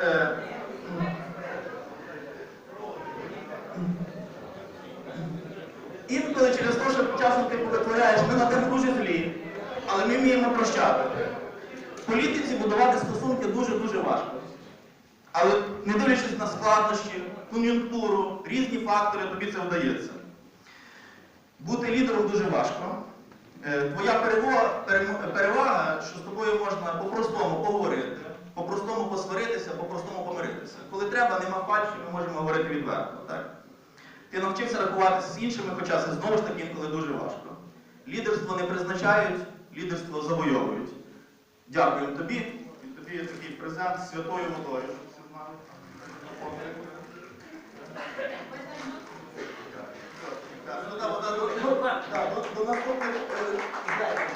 Е, Інколи через те, що часом ти витворяєш, ми на тебе дуже злі, але ми вміємо прощати. В політиці будувати стосунки дуже-дуже важко. Але не дивлячись на складнощі, кон'юнктуру, різні фактори, тобі це вдається. Бути лідером дуже важко. Е, твоя перевага, перевага що з тобою можна по-простому поговорити посваритися, по-простому помиритися. Коли треба, нема фальші, ми можемо говорити відверто. Так? Ти навчився рахуватися з іншими, хоча це знову ж таки інколи дуже важко. Лідерство не призначають, лідерство завойовують. Дякуємо тобі. І тобі є такий презент з святою водою. ну, до- наступних е.